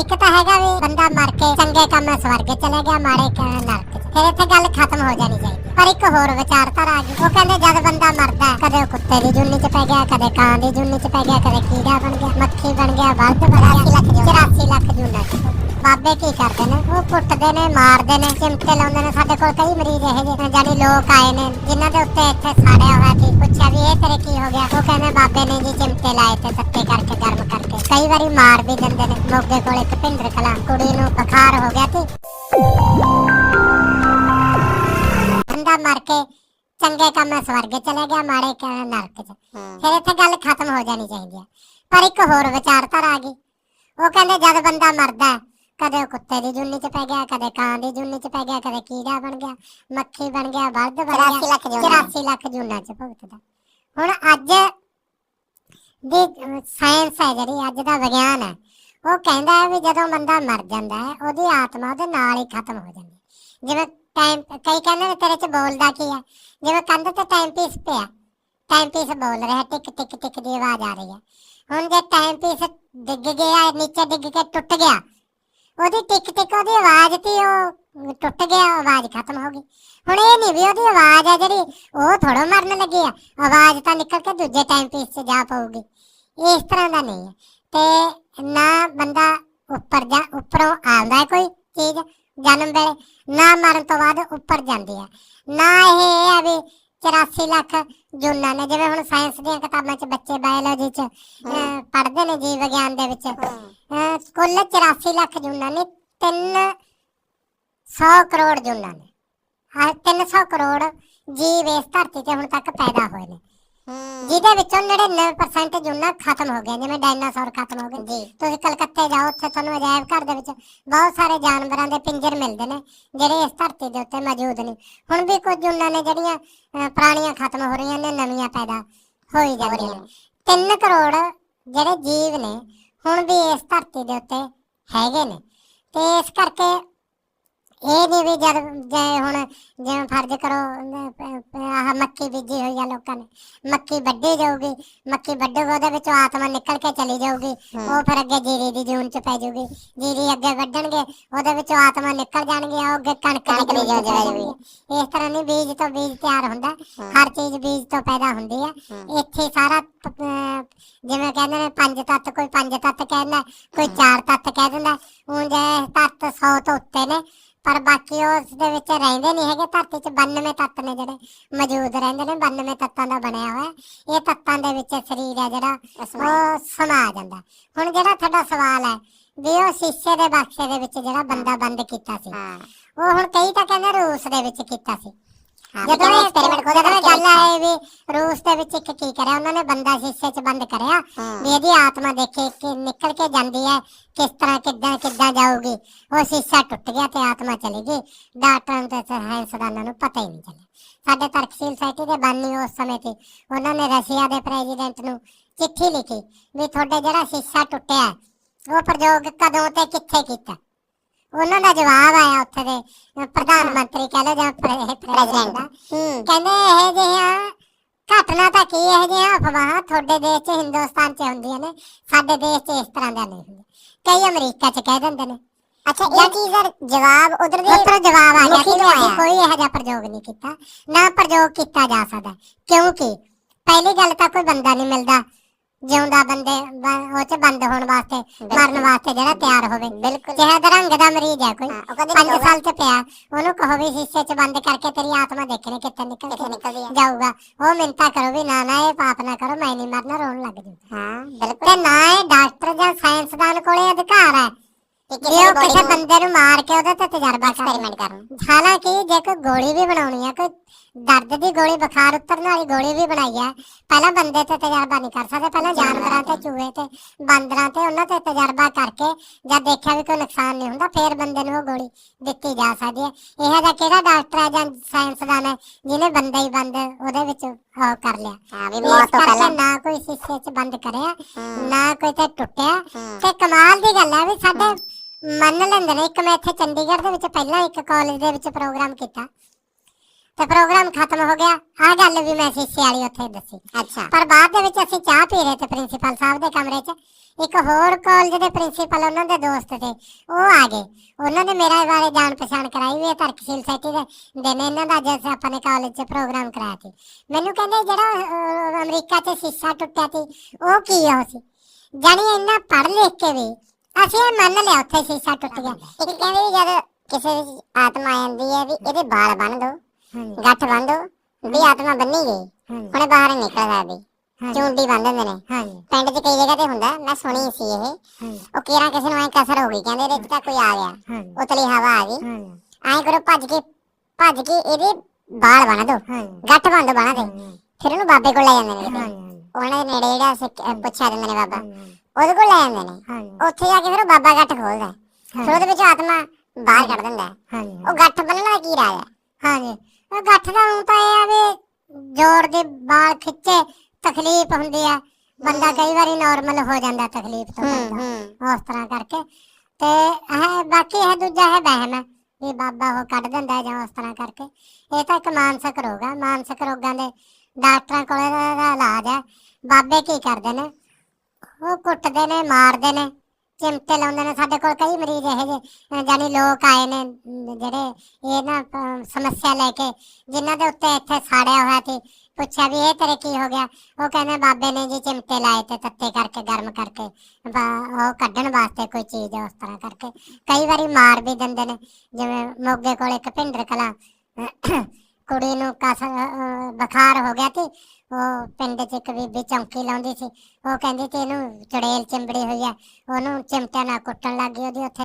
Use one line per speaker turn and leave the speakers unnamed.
ਇੱਕ ਤਾਂ ਹੈਗਾ ਵੀ ਬੰਦਾ ਮਰ ਕੇ ਚੰਗੇ ਕੰਮ ਸਵਰਗ ਚਲੇ ਗਿਆ ਮਾੜੇ ਕੰਮ ਨਰਕ ਫਿਰ ਇੱਥੇ ਗੱਲ ਖਤਮ ਹੋ ਜਾਣੀ ਚਾਹੀਦੀ। ਪਰ ਇੱਕ ਹੋਰ ਵਿਚਾਰਧਾਰਾ ਆ ਗਈ। ਉਹ ਕਹਿੰਦੇ ਜਦ ਬੰਦਾ ਮਰਦਾ ਹੈ, ਕਦੇ ਕੁੱਤੇ ਦੀ ਜੁੰਨੀ ਚ ਪੈ ਗਿਆ ਕਦੇ ਕਾਂ ਦੀ ਜੁੰਨੀ ਚ ਪੈ ਗਿਆ ਕਦੇ ਕੀੜਾ ਬਣ ਗਿਆ ਮੱਖੀ ਬਣ ਗਿਆ ਬਲਦ ਬਣ ਗਿਆ 84 ਲੱਖ ਜੁੰਨਾ। ਬਾਬੇ ਕੀ ਕਰਦੇ ਨੇ? ਉਹ ਕੁੱਟਦੇ ਨੇ ਮਾਰਦੇ ਨੇ ਚਿਮਟੇ ਲਾਉਂਦੇ ਨੇ। ਸਾਡੇ ਕੋਲ ਕਈ ਮਰੀਜ਼ ਇਹੋ ਜਿਹੇ ਜਾਨੀ ਲੋਕ ਆਏ ਨੇ ਜਿਨ੍ਹਾਂ ਦੇ ਉੱਤੇ ਇੱਥੇ ਸਾੜਿਆ ਹੋਇਆ ਸੀ। ਪੁੱਛਿਆ ਵੀ ਇਹ ਤੇਰੇ ਕੀ ਹੋ ਗਿਆ? ਉਹ ਕਹਿੰਦੇ ਬਾਬੇ ਨੇ ਜੀ ਚਿਮਟੇ ਲਾਏ ਤੇ ਤੱਤੇ ਕਰਕੇ ਗਰਮ ਕਈ ਵਾਰੀ ਮਾਰ ਵੀ ਦਿੰਦੇ ਨੇ। ਮੋਗੇ ਕੋਲ ਇੱਕ ਭਿੰਦਰ ਕਲਾ ਕੁੜੀ ਨੂੰ ਬੁਖਾਰ ਹੋ ਗਿਆ ਸੀ। ਬੰਦਾ ਮਰ ਕੇ ਚੰਗੇ ਕੰਮ ਸਵਰਗ ਚਲੇ ਗਿਆ ਮਾੜੇ ਕੰਮ ਨਰਕ ਚ। ਫਿਰ ਇੱਥੇ ਗੱਲ ਖਤਮ ਹੋ ਜਾਣੀ ਚਾਹੀਦੀ ਹੈ। ਪਰ ਇੱਕ ਹੋਰ ਵਿਚਾਰਧਾਰਾ ਆ ਗਈ। ਉਹ ਕਹਿੰਦੇ ਜਦ ਬੰਦਾ ਮਰਦਾ ਹੈ, ਕਦੇ ਕੁੱਤੇ ਦੀ ਜੁੰਨੀ ਚ ਪੈ ਗਿਆ ਕਦੇ ਕਾਂ ਦੀ ਜੁੰਨੀ ਚ ਪੈ ਗਿਆ ਕਦੇ ਕੀੜਾ ਬਣ ਗਿਆ ਮੱਖੀ ਬਣ ਗਿਆ ਬਲਦ ਬਣ ਗਿਆ 84 ਲੱਖ ਜੁਨਾ। 84 ਲੱਖ ਜੁਨਾ ਚ ਭੁਗਤਦਾ। ਹੁਣ ਅੱਜ ਦੀ ਸਾਇੰਸ ਹੈ ਜਿਹੜੀ, ਅੱਜ ਦਾ ਵਿਗਿਆਨ ਹੈ। ਉਹ ਕਹਿੰਦਾ ਹੈ ਵੀ ਜਦੋਂ ਬੰਦਾ ਮਰ ਜਾਂਦਾ ਹੈ, ਉਹਦੀ ਆਤਮਾ ਉਹਦੇ ਨਾਲ ਹੀ ਖਤਮ ਹੋ ਜਾਂਦੀ ਹੈ। ਜਿਵੇਂ ਟਾਈਮ ਕਈ ਕਹਿੰਦੇ ਨੇ ਤੇਰੇ ਚ ਬੋਲਦਾ ਕੀ ਹੈ? ਜਿਵੇਂ ਕੰਧ ਤੇ ਟਾਈਮ ਪੀਸ ਪਿਆ ਟਾਈਮ ਪੀਸ ਬੋਲ ਰਿਹਾ, ਟਿਕ ਟਿਕ ਟਿਕ ਦੀ ਆਵਾਜ਼ ਆ ਰਹੀ ਹੈ। ਹੁਣ ਜੇ ਟਾਈਮ ਪੀਸ ਡਿੱਗ ਗਿਆ, ਨੀਚੇ ਡਿੱਗ ਕੇ ਟੁੱਟ ਗਿਆ, ਉਹਦੀ ਟਿਕ ਟਿਕ ਉਹਦੀ ਆਵਾਜ਼ ਤੇ, ਉਹ ਟੁੱਟ ਗਿਆ, ਆਵਾਜ਼ ਖਤਮ ਹੋ ਗਈ। ਹੁਣ ਇਹ ਨਹੀਂ ਵੀ ਉਹਦੀ ਆਵਾਜ਼ ਆ ਜਿਹੜੀ, ਉਹ ਥੋੜਾ ਮਰਨ ਲੱਗੀ ਆ। ਆਵਾਜ਼ ਤਾਂ ਨਿਕਲ ਕੇ ਦੂਜੇ ਟਾਈਮ ਪੀਸ 'ਚ ਜਾ ਪਊਗੀ। ਇਸ ਤਰ੍ਹਾਂ ਦਾ ਨਹੀਂ ਹੈ। ਤੇ ਨਾ ਬੰਦਾ ਉੱਪਰ ਜਾ ਉੱਪਰੋਂ ਆਉਂਦਾ ਹੈ ਕੋਈ ਚੀਜ਼ ਜਨਮ ਵੇਲੇ ਨਾ ਮਰਨ ਤੋਂ ਬਾਅਦ ਉੱਪਰ ਜਾਂਦੀ ਹੈ। ਨਾ ਇਹ ਹੈ ਵੀ 84 ਲੱਖ ਜੂਨਾਂ ਨੇ ਜਿਵੇਂ ਹੁਣ ਸਾਇੰਸ ਦੀਆਂ ਕਿਤਾਬਾਂ 'ਚ ਬੱਚੇ ਬਾਇਓਲੋਜੀ 'ਚ ਪੜ੍ਹਦੇ ਨੇ ਜੀਵ ਵਿਗਿਆਨ ਦੇ ਵਿੱਚ। ਕੁੱਲ 84 ਲੱਖ ਜੂਨਾਂ ਨੇ 300 ਕਰੋੜ ਜੂਨਾਂ ਨੇ ਹਾਂ 300 ਕਰੋੜ ਜੀਵ ਇਸ ਧਰਤੀ ਤੇ ਹੁਣ ਤੱਕ ਪੈਦਾ ਹੋਏ ਨੇ। ਜਿਹਦੇ ਵਿੱਚੋਂ 99% ਜੁਨਾ ਖਤਮ ਹੋ ਗਏ ਜਿਵੇਂ ਡਾਇਨਾਸੌਰ ਖਤਮ ਹੋ ਗਏ। ਤੁਸੀਂ ਕਲਕੱਤੇ ਜਾਓ ਉੱਥੇ ਤੁਹਾਨੂੰ ਅਜਾਇਬ ਘਰ ਦੇ ਵਿੱਚ ਬਹੁਤ ਸਾਰੇ ਜਾਨਵਰਾਂ ਦੇ ਪਿੰਜਰ ਮਿਲਦੇ ਨੇ ਜਿਹੜੇ ਇਸ ਧਰਤੀ ਦੇ ਉੱਤੇ ਮੌਜੂਦ ਨੇ। ਹੁਣ ਵੀ ਕੁਝ ਜੁਨਾ ਨੇ ਜਿਹੜੀਆਂ ਪੁਰਾਣੀਆਂ ਖਤਮ ਹੋ ਰਹੀਆਂ ਨੇ ਨਵੀਆਂ ਪੈਦਾ ਹੋਈ ਜਾਂਦੀਆਂ ਨੇ। 3 ਕਰੋੜ ਜਿਹੜੇ ਜੀਵ ਨੇ ਹੁਣ ਵੀ ਇਸ ਧਰਤੀ ਦੇ ਉੱਤੇ ਹੈਗੇ ਨੇ। ਤੇ ਇਸ ਕਰਕੇ ਇਹ ਨਹੀਂ ਵੀ ਜਦ ਜੇ ਹੁਣ ਜਿਵੇਂ ਫਰਜ਼ ਕਰੋ ਆਹ ਮੱਕੀ ਬੀਜੀ ਹੋਈ ਆ ਲੋਕਾਂ ਨੇ ਮੱਕੀ ਵੱਢੀ ਜਾਊਗੀ ਮੱਕੀ ਵੱਢੂਗੀ ਉਹਦੇ ਵਿੱਚੋਂ ਆਤਮਾ ਨਿਕਲ ਕੇ ਚਲੀ ਜਾਊਗੀ ਉਹ ਫਿਰ ਅੱਗੇ ਜੀਰੀ ਦੀ ਜੂਨ ਚ ਪੈ ਜਾਊਗੀ ਜੀਰੀ ਅੱਗੇ ਵੱਢਣਗੇ ਉਹਦੇ ਵਿੱਚੋਂ ਆਤਮਾ ਨਿਕਲ ਜਾਣਗੇ ਉਹ ਅੱਗੇ ਕਣਕ ਪੈ ਜਾਊਗੀ। ਇਸ ਤਰ੍ਹਾਂ ਨਹੀਂ ਬੀਜ ਤੋਂ ਬੀਜ ਤਿਆਰ ਹੁੰਦਾ ਹਰ ਚੀਜ਼ ਬੀਜ ਤੋਂ ਪੈਦਾ ਹੁੰਦੀ ਆ। ਇੱਥੇ ਸਾਰਾ ਜਿਵੇਂ ਕਹਿੰਦੇ ਨੇ ਪੰਜ ਤੱਤ ਕੋਈ ਪੰਜ ਤੱਤ ਕਹਿੰਦਾ ਕੋਈ ਚਾਰ ਤੱਤ ਕਹਿ ਦਿੰਦਾ ਉਂਝ ਤੱਤ 100 ਤੋਂ ਉੱਤੇ ਨੇ। ਪਰ ਬਾਕੀ ਉਸ ਦੇ ਵਿੱਚ ਰਹਿੰਦੇ ਨਹੀਂ ਹੈਗੇ ਧਰਤੀ 'ਚ 92 ਤੱਤ ਨੇ ਜਿਹੜੇ ਮੌਜੂਦ ਰਹਿੰਦੇ ਨੇ 92 ਤੱਤਾਂ ਦਾ ਬਣਿਆ ਹੋਇਆ। ਇਹ ਤੱਤਾਂ ਦੇ ਵਿੱਚ ਸਰੀਰ ਹੈ ਜਿਹੜਾ ਉਹ ਸਮਾ ਜਾਂਦਾ। ਹੁਣ ਜਿਹੜਾ ਤੁਹਾਡਾ ਸਵਾਲ ਹੈ ਵੀ ਉਹ ਸ਼ੀਸ਼ੇ ਦੇ ਬਕਸੇ ਦੇ ਵਿੱਚ ਜਿਹੜਾ ਬੰਦਾ ਬੰਦ ਕੀਤਾ ਸੀ ਉਹ ਹੁਣ ਕਈ ਤਾਂ ਕਹਿੰਦੇ ਰੂਸ ਦੇ ਵਿੱਚ ਕੀਤਾ ਸੀ। ਜਦੋਂ ਇਹ ਐਕਸਪੈਰੀਮੈਂਟ ਖੋਦਾ ਤਾਂ ਗੱਲ ਆਏ ਵੀ ਰੂਸ ਦੇ ਵਿੱਚ ਇੱਕ ਕੀ ਕਰਿਆ ਉਹਨਾਂ ਨੇ ਬੰਦਾ ਸ਼ੀਸ਼ੇ 'ਚ ਬੰਦ ਕਰਿਆ ਵੀ ਇਹਦੀ ਆਤਮਾ ਦੇਖੇ ਕਿ ਨਿਕਲ ਕੇ ਜਾਂਦੀ ਹੈ ਕਿਸ ਤਰ੍ਹਾਂ ਕਿੱਦਾਂ ਕਿੱਦਾਂ ਜਾਊਗੀ। ਉਹ ਸ਼ੀਸ਼ਾ ਟੁੱਟ ਗਿਆ ਤੇ ਆਤਮਾ ਚਲੀ ਗਈ। ਡਾਕਟਰਾਂ ਨੂੰ ਤੇ ਸਾਇੰਸਦਾਨਾਂ ਨੂੰ ਪਤਾ ਹੀ ਨਹੀਂ ਚੱਲਿਆ। ਸਾਡੇ ਤਰਕਸ਼ੀਲ ਸੋਸਾਇਟੀ ਦੇ ਬਾਨੀ ਉਸ ਸਮੇਂ ਤੇ ਉਹਨਾਂ ਨੇ ਰਸ਼ੀਆ ਦੇ ਪ੍ਰੈਜ਼ੀਡੈਂਟ ਨੂੰ ਚਿੱਠੀ ਲਿਖੀ ਵੀ ਤੁਹਾਡੇ ਜਿਹੜਾ ਸ਼ੀਸ਼ਾ ਟੁੱਟਿਆ ਉਹ ਪ੍ਰਯੋਗ ਕਦੋਂ ਤੇ ਕਿੱਥੇ ਕੀਤਾ? ਉਹਨਾਂ ਦਾ ਜਵਾਬ ਆਇਆ ਉੱਥੇ ਦੇ ਪ੍ਰਧਾਨ ਮੰਤਰੀ ਕਹ ਲਓ ਜਾਂ ਪ੍ਰੈਜ਼ੀਡੈਂਟ ਕਹਿੰਦੇ ਇਹ ਜਿਹੀਆਂ ਘਟਨਾ ਤਾਂ ਕੀ ਇਹ ਜਿਹੀਆਂ ਅਫਵਾਹਾਂ ਤੁਹਾਡੇ ਦੇਸ਼ 'ਚ ਹਿੰਦੁਸਤਾਨ 'ਚ ਹੁੰਦੀਆਂ ਨੇ ਸਾਡੇ ਦੇਸ਼ 'ਚ ਇਸ ਤਰ੍ਹਾਂ ਦਾ ਨਹੀਂ ਹੁੰਦਾ ਕਈ ਅਮਰੀਕਾ 'ਚ ਕਹਿ ਦਿੰਦੇ ਨੇ। ਅੱਛਾ ਇਹ ਚੀਜ਼ ਦਾ ਜਵਾਬ ਉਧਰ ਦੇ ਉੱਧਰ ਜਵਾਬ ਆ ਗਿਆ ਕਿ ਕੋਈ ਇਹੋ ਜਿਹਾ ਪ੍ਰਯੋਗ ਨਹੀਂ ਕੀਤਾ। ਨਾ ਪ੍ਰਯੋਗ ਕੀਤਾ ਜਾ ਸਕਦਾ। ਕਿਉਂਕਿ ਪਹਿਲੀ ਗੱਲ ਤਾਂ ਕੋਈ ਬੰਦਾ ਨਹੀਂ ਮਿਲਦਾ। ਜਿਉਂਦਾ ਬੰਦੇ ਬ- ਉਹ ਚ ਬੰਦ ਹੋਣ ਵਾਸਤੇ ਮਰਨ ਵਾਸਤੇ ਜਿਹੜਾ ਤਿਆਰ ਹੋਵੇ। ਬਿਲਕੁਲ। ਜਿਹੜਾ ਦਰੰਗ ਦਾ ਮਰੀਜ਼ ਹੈ ਕੋਈ 5 ਸਾਲ ਚ ਪਿਆ ਉਹਨੂੰ ਕਹੋ ਵੀ ਸ਼ੀਸ਼ੇ ਚ ਬੰਦ ਕਰਕੇ ਤੇਰੀ ਆਤਮਾ ਦੇਖਣੇ ਕਿੱਥੇ ਨਿਕਲ ਕੇ ਜਾਊਗਾ। ਉਹ ਮਿੰਤਾ ਕਰੋ ਵੀ ਨਾ ਨਾ ਇਹ ਪਾਪ ਨਾ ਕਰੋ ਮੈਂ ਨਹੀਂ ਮਰਨਾ ਰੋਣ ਲੱਗ ਜੂ ਹਾਂ ਬਿਲਕੁਲ। ਤੇ ਨਾ ਇਹ ਡਾਕਟਰ ਜਾਂ ਸਾਇੰਸਦਾਨ ਕੋਲੇ ਅਧਿਕਾਰ ਹੈ। ਵੀ ਉਹ ਕਿਸੇ ਬੰਦੇ ਨੂੰ ਮਾਰ ਕੇ ਉਹਦੇ ਤੇ ਤਜਰਬਾ ਐਕਸਪੈਰੀਮੈਂਟ ਕਰਨ ਹਾਲਾਂਕਿ ਜੇ ਕੋਈ ਗੋਲੀ ਵੀ ਬਣਾਉਣੀ ਹੈ ਕੋਈ ਦਰਦ ਦੀ ਗੋਲੀ ਬੁਖਾਰ ਉਤਰਨ ਵਾਲੀ ਗੋਲੀ ਵੀ ਬਣਾਈ ਹੈ। ਪਹਿਲਾਂ ਬੰਦੇ ਤੇ ਤਜਰਬਾ ਨਹੀਂ ਕਰ ਸਕਦੇ ਪਹਿਲਾਂ ਜਾਨਵਰਾਂ ਤੇ ਚੂਹੇ ਤੇ ਬਾਂਦਰਾਂ ਤੇ ਉਹਨਾਂ ਤੇ ਤਜਰਬਾ ਕਰਕੇ ਜਦ ਦੇਖਿਆ ਵੀ ਕੋਈ ਨੁਕਸਾਨ ਨਹੀਂ ਹੁੰਦਾ ਫੇਰ ਬੰਦੇ ਨੂੰ ਉਹ ਗੋਲੀ ਦਿੱਤੀ ਜਾ ਸਕਦੀ ਹੈ। ਇਹ ਜਿਹਾ ਕਿਹੜਾ ਡਾਕਟਰ ਹੈ ਜਾਂ ਸਾਇੰਸਦਾਨ ਹੈ ਜਿਹਨੇ ਬੰਦਾ ਹੀ ਬੰਦ ਉਹਦੇ ਵਿੱਚ ਉਹ ਕਰ ਲਿਆ? ਹਾਂ ਵੀ ਮੌਤ ਤੋਂ ਪਹਿਲਾਂ। ਨਾ ਕੋਈ ਸ਼ੀਸ਼ੇ 'ਚ ਬੰਦ ਕਰਿਆ ਨਾ ਕੋਈ ਤੇ ਟੁੱਟਿਆ। ਤੇ ਕਮਾਲ ਦੀ ਗੱਲ ਹੈ ਵੀ ਸਾਡੇ ਮੰਨ ਲੈਂਦੇ ਨੇ ਇੱਕ ਮੈਂ ਇੱਥੇ ਚੰਡੀਗੜ੍ਹ ਦੇ ਵਿੱਚ ਪਹਿਲਾਂ ਇੱਕ ਕਾਲਜ ਦੇ ਵਿੱਚ ਪ੍ਰੋਗਰਾਮ ਕੀਤਾ। ਤੇ ਪ੍ਰੋਗਰਾਮ ਖਤਮ ਹੋ ਗਿਆ। ਆਹ ਗੱਲ ਵੀ ਮੈਂ ਸ਼ੀਸ਼ੇ ਵਾਲੀ ਉੱਥੇ ਦੱਸੀ।
ਅੱਛਾ।
ਪਰ ਬਾਅਦ ਦੇ ਵਿੱਚ ਅਸੀਂ ਚਾਹ ਪੀ ਰਹੇ ਤੇ ਪ੍ਰਿੰਸੀਪਲ ਸਾਹਿਬ ਦੇ ਕਮਰੇ 'ਚ। ਇੱਕ ਹੋਰ ਕਾਲਜ ਦੇ ਪ੍ਰਿੰਸੀਪਲ ਉਹਨਾਂ ਦੇ ਦੋਸਤ ਤੇ ਉਹ ਆ ਗਏ। ਉਹਨਾਂ ਨੇ ਮੇਰਾ ਬਾਰੇ ਜਾਣ ਪਛਾਣ ਕਰਾਈ ਵੀ ਇਹ ਤਰਕਸ਼ੀਲ ਸੈਟੀ ਦੇ ਦਿਨ ਇਹਨਾਂ ਦਾ ਅੱਜ ਆਪਾਂ ਨੇ ਕਾਲਜ 'ਚ ਪ੍ਰੋਗਰਾਮ ਕਰਾਇਆ ਸੀ। ਮੈਨੂੰ ਕਹਿੰਦੇ ਜਿਹੜਾ ਅਮਰੀਕਾ 'ਚ ਸ਼ੀਸ਼ਾ ਟੁੱਟਿਆ ਸੀ ਉਹ ਕੀ ਆ ਸੀ? ਜਾਣੀ ਇੰਨਾ ਪੜ੍ਹ ਲਿਖ ਕੇ ਵੀ ਅਸੀਂ ਇਹ ਮੰਨ ਲਿਆ ਉੱਥੇ ਸ਼ੀਸ਼ਾ ਟੁੱਟ ਗਿਆ।
ਇੱਕ ਕਹਿੰਦੇ ਜਦ ਕਿਸੇ ਆਤਮਾ ਆਉਂਦੀ ਹੈ ਵੀ ਇਹਦੇ ਬਾਲ ਬੰਨ ਦੋ। ਗੱਠ ਬੰਨ ਦੋ ਵੀ ਆਤਮਾ ਬੰਨੀ ਗਈ ਹੁਣੇ ਬਾਹਰ ਨਹੀਂ ਨਿਕਲ ਸਕਦੀ। ਚੁੰਡੀ ਬੰਨ ਦਿੰਦੇ ਨੇ। ਪਿੰਡ 'ਚ ਕਈ ਜਗ੍ਹਾ ਤੇ ਹੁੰਦਾ ਮੈਂ ਸੁਣੀ ਸੀ ਇਹ। ਉਹ ਕਿਹੜਾ ਕਿਸੇ ਨੂੰ ਐ ਕਸਰ ਹੋ ਗਈ ਕਹਿੰਦੇ ਇਹਦੇ 'ਚ ਤਾਂ ਕੋਈ ਆ ਗਿਆ। ਉਤਲੀ ਹਵਾ ਆ ਗਈ। ਐਂ ਕਰੋ ਭੱਜ ਕੇ ਭੱਜ ਕੇ ਇਹਦੇ ਬਾਲ ਬੰਨ ਦੋ। ਗੱਠ ਬੰਨ ਦੋ। ਦੇ ਫਿਰ ਉਹਨੂੰ ਬਾਬੇ ਕੋਲ ਲੈ ਜਾਂਦੇ ਨੇ ਉਹਨਾਂ ਦੇ ਨੇੜੇ ਜਿਹੜਾ ਪੁੱਛਿਆ ਦਿੰਦੇ ਨੇ ਬਾਬਾ। ਉਹਦੇ ਕੋਲ ਲੈ ਜਾਂਦੇ ਨੇ। ਉੱਥੇ ਜਾ ਕੇ ਫਿਰ ਉਹ ਬਾਬਾ ਗੱਠ ਖੋਲਦਾ। ਫਿਰ ਉਹਦੇ ਵਿੱਚ ਆਤਮਾ ਬਾਹਰ ਕੱਢ ਦਿੰਦਾ। ਉਹ ਗੱਠ ਬੰਨਣ ਦਾ ਕੀ ਰਾਜ ਹੈ?
ਹਾਂਜੀ। ਗੱਠ ਦਾ ਹੁਣ ਤਾਂ ਇਹ ਆ ਵੀ ਜੋੜ ਦੇ ਵਾਲ ਖਿੱਚੇ ਤਕਲੀਫ ਹੁੰਦੀ ਆ। ਬੰਦਾ ਕਈ ਵਾਰੀ ਨਾਰਮਲ ਹੋ ਜਾਂਦਾ ਤਕਲੀਫ ਤੋਂ ਬੰਦਾ। ਉਸ ਤਰ੍ਹਾਂ ਕਰਕੇ। ਤੇ ਇਹ ਬਾਕੀ ਇਹ ਦੂਜਾ ਹੈ ਵਹਿਮ ਵੀ ਬਾਬਾ ਉਹ ਕੱਢ ਦਿੰਦਾ ਜਾਂ ਉਸ ਤਰ੍ਹਾਂ ਕਰਕੇ। ਇਹ ਤਾਂ ਇੱਕ ਮਾਨਸਿਕ ਰੋਗ ਹੈ ਮਾਨਸਿਕ ਰੋਗਾਂ ਦੇ ਡਾਕਟਰਾਂ ਕੋਲ ਇਹਦਾ ਇਲਾਜ ਹੈ ਬਾਬੇ ਕੀ ਕਰਦੇ ਨੇ? ਉਹ ਕੁੱਟਦੇ ਨੇ ਮਾਰਦੇ ਨੇ। ਚਿਮਟੇ ਲਾਉਂਦੇ ਨੇ ਸਾਡੇ ਕੋਲ, ਕਈ ਮਰੀਜ਼ ਇਹੋ ਜਿਹੇ, ਅਹ ਲੋਕ ਆਏ ਨੇ, ਜਿਹੜੇ ਇਹ ਨਾ ਸਮੱਸਿਆ ਲੈ ਕੇ, ਜਿਨ੍ਹਾਂ ਦੇ ਉੱਤੇ ਇੱਥੇ ਸਾੜਿਆ ਹੋਇਆ ਸੀ, ਪੁੱਛਿਆ ਵੀ ਇਹ ਤੇਰੇ ਕੀ ਹੋ ਗਿਆ? ਉਹ ਕਹਿੰਦੇ ਬਾਬੇ ਨੇ ਜੀ ਚਿਮਟੇ ਲਾਏ ਤੇ ਤੱਤੇ ਕਰਕੇ, ਗਰਮ ਕਰਕੇ ਉਹ ਕੱਢਣ ਵਾਸਤੇ ਕੋਈ ਚੀਜ਼ ਉਸ ਤਰ੍ਹਾਂ ਕਰਕੇ, ਕਈ ਵਾਰੀ ਮਾਰ ਵੀ ਦਿੰਦੇ ਨੇ, ਜਿਵੇਂ ਮੋਗੇ ਕੋਲ ਇੱਕ ਭਿੰਡਰ ਕਲਾ ਕੁੜੀ ਨੂੰ ਕਸ ਬੁਖਾਰ ਹੋ ਗਿਆ ਸੀ, ਉਹ ਪਿੰਡ 'ਚ ਇੱਕ ਬੀਬੀ ਚੌਂਕੀ ਲਾਉਂਦੀ ਸੀ, ਉਹ ਕਹਿੰਦੀ ਤੇ ਇਹਨੂੰ ਚੜੇਲ ਚਿੰਬੜੀ ਹੋਈ ਆ, ਉਹਨੂੰ ਚਿਮਟਿਆਂ ਨਾਲ ਕੁੱਟਣ ਲੱਗ ਗਈ ਉਹਦੀ ਉੱਥੇ।